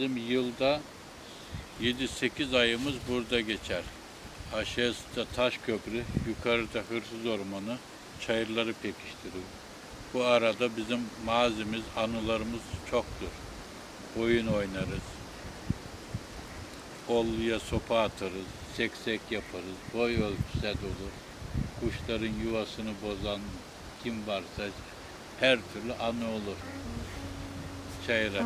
Bizim yılda 7-8 ayımız burada geçer. Aşağısı da taş köprü, yukarıda hırsız ormanı, çayırları pekiştirir. Bu arada bizim mazimiz, anılarımız çoktur. Oyun oynarız. Olluya sopa atarız, seksek yaparız, boy ölçüsü olur. Kuşların yuvasını bozan kim varsa her türlü anı olur çayıra.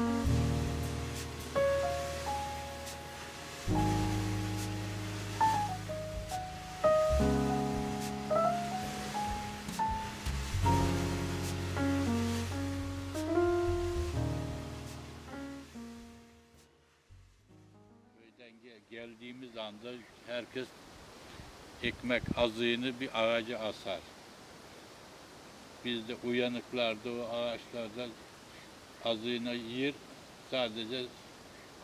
Geldiğimiz anda herkes ekmek azığını bir ağaca asar. Biz de uyanıklarda o ağaçlarda azığını yiyir, sadece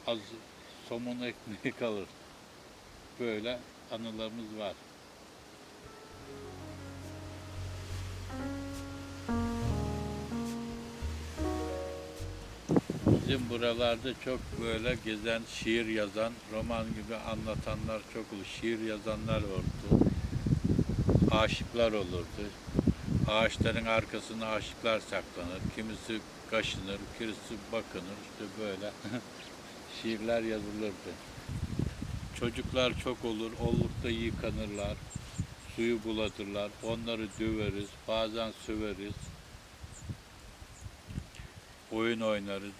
az somun ekmeği kalır. Böyle anılarımız var. Bizim buralarda çok böyle gezen, şiir yazan, roman gibi anlatanlar çok olur. Şiir yazanlar oldu. Aşıklar olurdu. Ağaçların arkasına aşıklar saklanır. Kimisi kaşınır, kimisi bakınır. İşte böyle şiirler yazılırdı. Çocuklar çok olur. Ollukta yıkanırlar. Suyu bulatırlar. Onları döveriz. Bazen söveriz. Oyun oynarız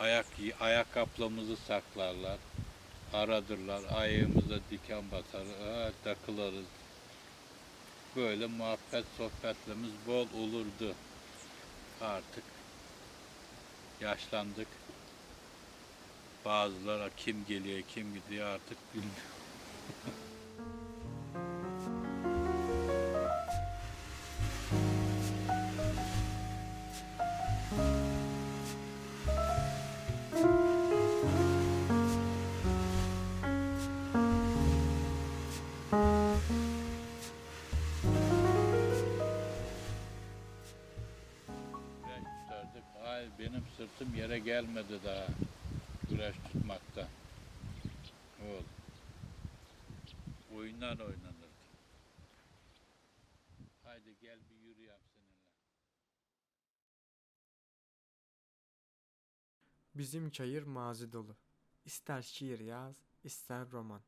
ayak ayakkabılarımızı saklarlar. Aradırlar. Ayağımıza diken batar. Aa, takılırız. Böyle muhabbet sohbetlerimiz bol olurdu. Artık yaşlandık. Bazıları kim geliyor kim gidiyor artık bilmiyorum. Hayır benim sırtım yere gelmedi daha. Güreş tutmakta. Oğul. Oyunlar oynanırdı. Haydi gel bir yürüyem seninle. Bizim çayır mazi dolu. İster şiir yaz, ister roman.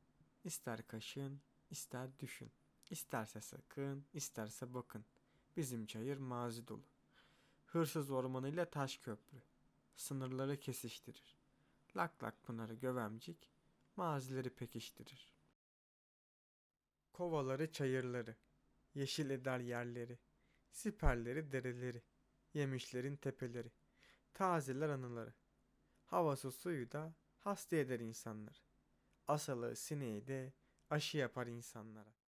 İster kaşın, ister düşün. İsterse sakın, isterse bakın. Bizim çayır mazi dolu. Hırsız ormanıyla taş köprü. Sınırları kesiştirir. Lak lak pınarı gövemcik, mazileri pekiştirir. Kovaları çayırları, yeşil eder yerleri, siperleri dereleri, yemişlerin tepeleri, tazeler anıları. Havası suyu da hasta eder insanları. Asalı sineği de aşı yapar insanlara.